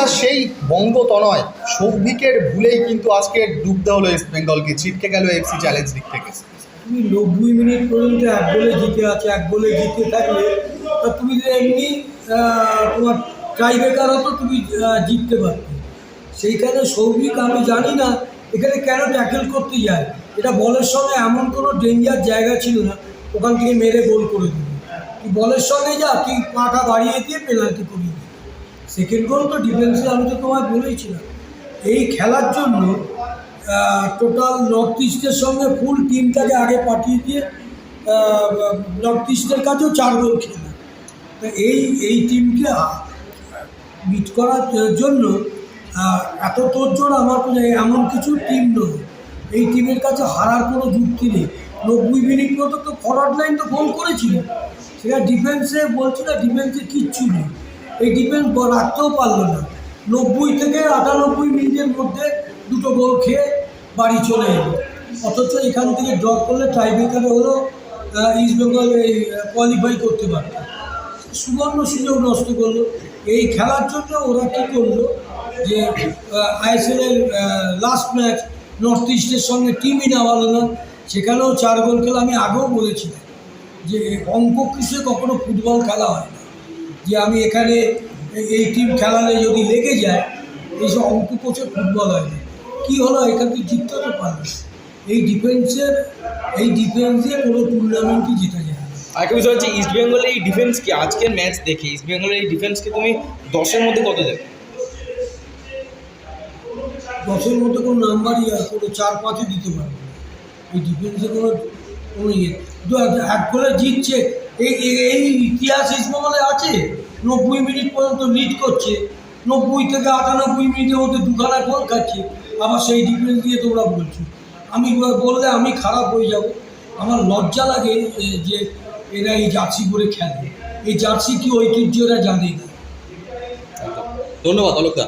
অলকদা সেই বঙ্গতনয় সৌভিকের ভুলেই কিন্তু আজকে ডুবতে হলো ইস্ট বেঙ্গলকে ছিটকে গেল এফসি চ্যালেঞ্জ লিগ থেকে। তুমি নব্বই মিনিট পর্যন্ত এক গোলে জিতে আছে, এক গোলে জিতে থাকলে তুমি যে এমনি তোমার ট্রাইবেকার হতো তুমি জিততে পারতে। সেইখানে সৌভিক, আমি জানি না, এখানে কেন ট্যাকেল করতে যায়। এটা বলের সঙ্গে এমন কোনো ডেঞ্জার জায়গা ছিল না, ওখান থেকে মেরে গোল করে দিবি তুই বলের সঙ্গে যা, তুই পাটা বাড়িয়ে দিয়ে পেনাল্টি দিবি সেকেন্ড গোল তো ডিফেন্সে আমি তো তোমায় বলেইছিলাম। এই খেলার জন্য টোটাল নর্থ ইস্টের সঙ্গে ফুল টিমটাকে আগে পাঠিয়ে দিয়ে নর্থ ইস্টের কাছেও চার গোল খেলে। এই এই টিমকে মিট করার জন্য এত তোরজোর আমার হয় এমন কিছু টিম নয়। এই টিমের কাছে হারার কোনো যুক্তি নেই। নব্বই মিনিট মতো তো ফরওয়ার্ড লাইন তো গোল করেছিল। সেটা ডিফেন্সে বলছি না ডিফেন্সে কিচ্ছু নেই। এই ডিফেন্স রাখতেও পারল না। নব্বই থেকে আটানব্বই মিনিটের মধ্যে দুটো গোল খেয়ে বাড়ি চলে এলো। অথচ এখান থেকে ড্র করলে টাইব্রেকারে হলো ইস্ট বেঙ্গল এই কোয়ালিফাই করতে পারত। সুবর্ণ সুযোগ নষ্ট করল। এই খেলার জন্য ওরা কী করল যে আইএসএলের লাস্ট ম্যাচ নর্থ ইস্টের সঙ্গে টিমই নামালো না। সেখানেও চার গোল খেলা আমি আগেও বলেছিলাম যে, অঙ্ক কৃষে কখনো ফুটবল খেলা হয় না। যে আমি এখানে এই- টিম খেলালে যদি লেগে যায় এইসব অঙ্ক কোচে ফুটবল হয় না। কী হলো? এখান থেকে জিততে তো পারবে। এই ডিফেন্সের এই ডিফেন্সে কোনো টুর্নামেন্টই জিতে যায় না। আরেকটা বিষয় হচ্ছে ইস্ট বেঙ্গলের এই ডিফেন্স কি? আজকের ম্যাচ দেখে ইস্ট বেঙ্গলের এই ডিফেন্সকে তুমি দশের মধ্যে কত দেবে? দশের মধ্যে কোনো নাম্বারই আর কোনো চার পাঁচে দিতে পারবে এই ডিফেন্সে কোনো কোনো ইয়ে। এক- গোলে জিতছে। এই এই- ইতিহাস ইসমলে আছে? নব্বই মিনিট পর্যন্ত লিড করছে। নব্বই থেকে আটানব্বই মিনিটের মধ্যে দুখানা গোল খাচ্ছে। আবার সেই ডিফেন্স দিয়ে তোমরা বলছো। আমি বললে আমি খারাপ হয়ে যাব। আমার লজ্জা লাগে যে এরা এই জার্সি করে খেলবে। এই জার্সি কি ঐতিহ্য এরা জানে না। ধন্যবাদ অলকদা